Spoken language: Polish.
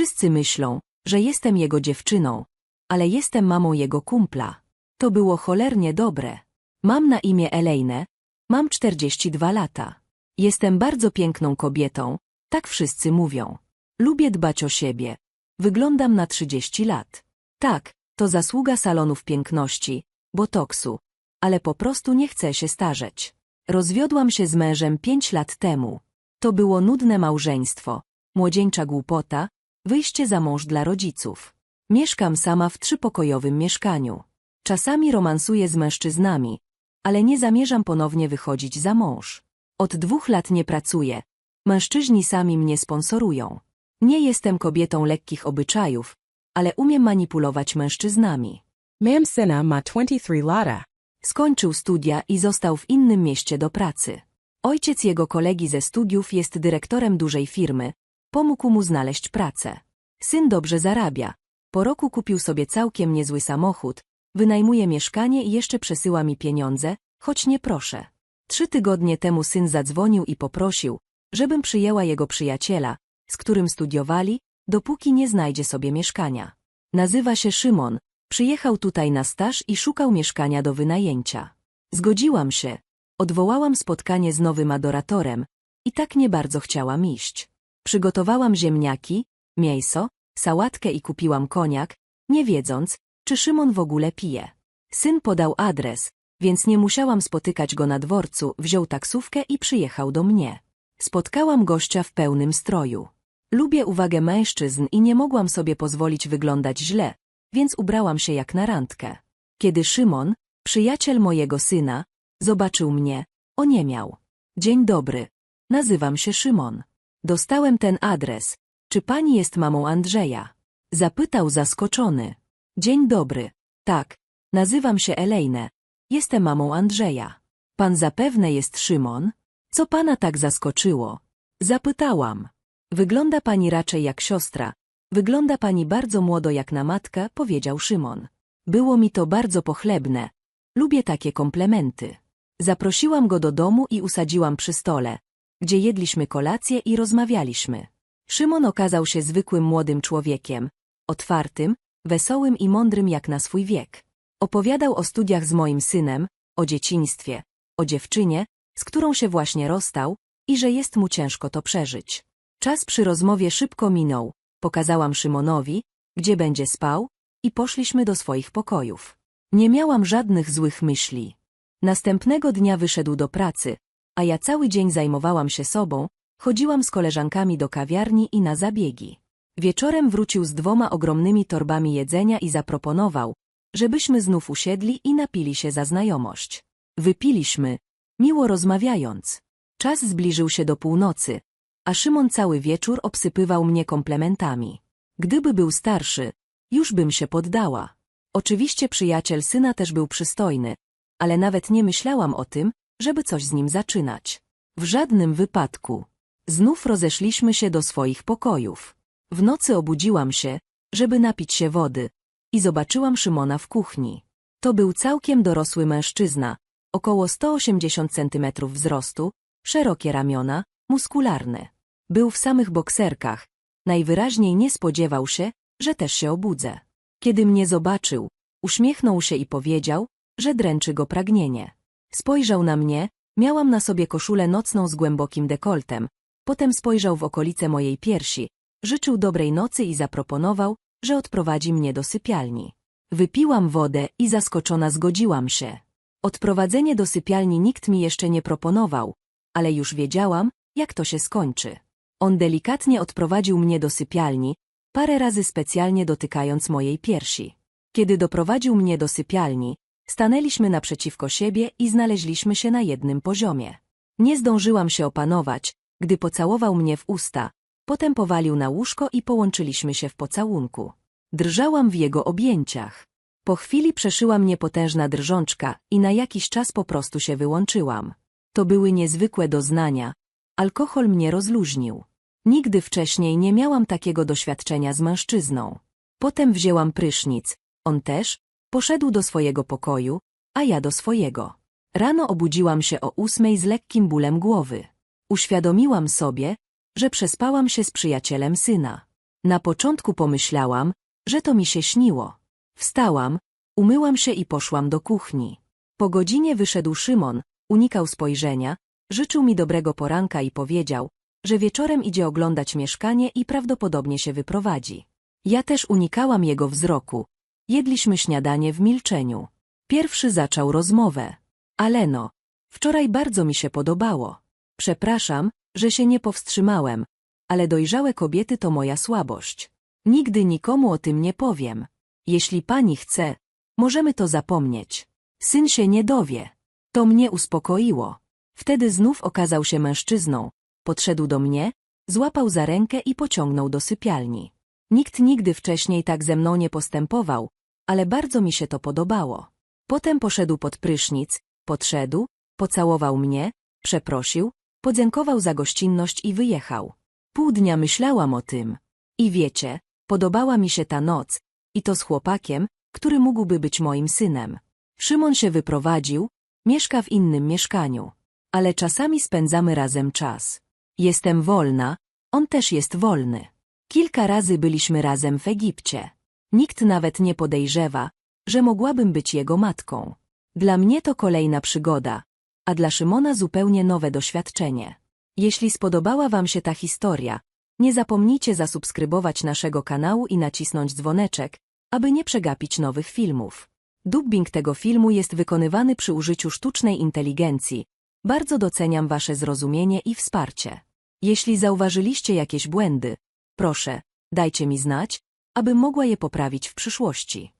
Wszyscy myślą, że jestem jego dziewczyną, ale jestem mamą jego kumpla. To było cholernie dobre. Mam na imię Elejnę, mam 42 lata. Jestem bardzo piękną kobietą, tak wszyscy mówią. Lubię dbać o siebie. Wyglądam na 30 lat. Tak, to zasługa salonów piękności, botoksu, ale po prostu nie chcę się starzeć. Rozwiodłam się z mężem 5 lat temu. To było nudne małżeństwo, młodzieńcza głupota, wyjście za mąż dla rodziców. Mieszkam sama w trzypokojowym mieszkaniu. Czasami romansuję z mężczyznami, ale nie zamierzam ponownie wychodzić za mąż. Od dwóch lat nie pracuję. Mężczyźni sami mnie sponsorują. Nie jestem kobietą lekkich obyczajów, ale umiem manipulować mężczyznami. Mam syna ma 23 lata. Skończył studia i został w innym mieście do pracy. Ojciec jego kolegi ze studiów jest dyrektorem dużej firmy. Pomógł mu znaleźć pracę. Syn dobrze zarabia. Po roku kupił sobie całkiem niezły samochód, wynajmuje mieszkanie i jeszcze przesyła mi pieniądze, choć nie proszę. Trzy tygodnie temu syn zadzwonił i poprosił, żebym przyjęła jego przyjaciela, z którym studiowali, dopóki nie znajdzie sobie mieszkania. Nazywa się Szymon, przyjechał tutaj na staż i szukał mieszkania do wynajęcia. Zgodziłam się, odwołałam spotkanie z nowym adoratorem i tak nie bardzo chciałam iść. Przygotowałam ziemniaki, mięso, sałatkę i kupiłam koniak, nie wiedząc, czy Szymon w ogóle pije. Syn podał adres, więc nie musiałam spotykać go na dworcu, wziął taksówkę i przyjechał do mnie. Spotkałam gościa w pełnym stroju. Lubię uwagę mężczyzn i nie mogłam sobie pozwolić wyglądać źle, więc ubrałam się jak na randkę. Kiedy Szymon, przyjaciel mojego syna, zobaczył mnie, oniemiał. Dzień dobry. Nazywam się Szymon. Dostałem ten adres. Czy pani jest mamą Andrzeja? Zapytał zaskoczony. Dzień dobry. Tak. Nazywam się Elejnę. Jestem mamą Andrzeja. Pan zapewne jest Szymon? Co pana tak zaskoczyło? Zapytałam. Wygląda pani raczej jak siostra. Wygląda pani bardzo młodo jak na matkę, powiedział Szymon. Było mi to bardzo pochlebne. Lubię takie komplementy. Zaprosiłam go do domu i usadziłam przy stole, gdzie jedliśmy kolację i rozmawialiśmy. Szymon okazał się zwykłym młodym człowiekiem, otwartym, wesołym i mądrym jak na swój wiek. Opowiadał o studiach z moim synem, o dzieciństwie, o dziewczynie, z którą się właśnie rozstał i że jest mu ciężko to przeżyć. Czas przy rozmowie szybko minął, pokazałam Szymonowi, gdzie będzie spał i poszliśmy do swoich pokojów. Nie miałam żadnych złych myśli. Następnego dnia wyszedł do pracy, a ja cały dzień zajmowałam się sobą, chodziłam z koleżankami do kawiarni i na zabiegi. Wieczorem wrócił z dwoma ogromnymi torbami jedzenia i zaproponował, żebyśmy znów usiedli i napili się za znajomość. Wypiliśmy, miło rozmawiając. Czas zbliżył się do północy, a Szymon cały wieczór obsypywał mnie komplementami. Gdyby był starszy, już bym się poddała. Oczywiście przyjaciel syna też był przystojny, ale nawet nie myślałam o tym, żeby coś z nim zaczynać. W żadnym wypadku. Znów rozeszliśmy się do swoich pokojów. W nocy obudziłam się, żeby napić się wody i zobaczyłam Szymona w kuchni. To był całkiem dorosły mężczyzna, około 180 cm wzrostu, szerokie ramiona, muskularny. Był w samych bokserkach. Najwyraźniej nie spodziewał się, że też się obudzę. Kiedy mnie zobaczył, uśmiechnął się i powiedział, że dręczy go pragnienie. Spojrzał na mnie, miałam na sobie koszulę nocną z głębokim dekoltem, potem spojrzał w okolice mojej piersi, życzył dobrej nocy i zaproponował, że odprowadzi mnie do sypialni. Wypiłam wodę i zaskoczona zgodziłam się. Odprowadzenie do sypialni nikt mi jeszcze nie proponował, ale już wiedziałam, jak to się skończy. On delikatnie odprowadził mnie do sypialni, parę razy specjalnie dotykając mojej piersi. Kiedy doprowadził mnie do sypialni, stanęliśmy naprzeciwko siebie i znaleźliśmy się na jednym poziomie. Nie zdążyłam się opanować, gdy pocałował mnie w usta, potem powalił na łóżko i połączyliśmy się w pocałunku. Drżałam w jego objęciach. Po chwili przeszyła mnie potężna drżączka i na jakiś czas po prostu się wyłączyłam. To były niezwykłe doznania. Alkohol mnie rozluźnił. Nigdy wcześniej nie miałam takiego doświadczenia z mężczyzną. Potem wzięłam prysznic, on też, poszedł do swojego pokoju, a ja do swojego. Rano obudziłam się o ósmej z lekkim bólem głowy. Uświadomiłam sobie, że przespałam się z przyjacielem syna. Na początku pomyślałam, że to mi się śniło. Wstałam, umyłam się i poszłam do kuchni. Po godzinie wyszedł Szymon, unikał spojrzenia, życzył mi dobrego poranka i powiedział, że wieczorem idzie oglądać mieszkanie i prawdopodobnie się wyprowadzi. Ja też unikałam jego wzroku. Jedliśmy śniadanie w milczeniu. Pierwszy zaczął rozmowę. Aleno, wczoraj bardzo mi się podobało. Przepraszam, że się nie powstrzymałem, ale dojrzałe kobiety to moja słabość. Nigdy nikomu o tym nie powiem. Jeśli pani chce, możemy to zapomnieć. Syn się nie dowie. To mnie uspokoiło. Wtedy znów okazał się mężczyzną. Podszedł do mnie, złapał za rękę i pociągnął do sypialni. Nikt nigdy wcześniej tak ze mną nie postępował, ale bardzo mi się to podobało. Potem poszedł pod prysznic, podszedł, pocałował mnie, przeprosił, podziękował za gościnność i wyjechał. Pół dnia myślałam o tym. I wiecie, podobała mi się ta noc, i to z chłopakiem, który mógłby być moim synem. Szymon się wyprowadził, mieszka w innym mieszkaniu. Ale czasami spędzamy razem czas. Jestem wolna, on też jest wolny. Kilka razy byliśmy razem w Egipcie. Nikt nawet nie podejrzewa, że mogłabym być jego matką. Dla mnie to kolejna przygoda, a dla Szymona zupełnie nowe doświadczenie. Jeśli spodobała Wam się ta historia, nie zapomnijcie zasubskrybować naszego kanału i nacisnąć dzwoneczek, aby nie przegapić nowych filmów. Dubbing tego filmu jest wykonywany przy użyciu sztucznej inteligencji. Bardzo doceniam Wasze zrozumienie i wsparcie. Jeśli zauważyliście jakieś błędy, proszę, dajcie mi znać, aby mogła je poprawić w przyszłości.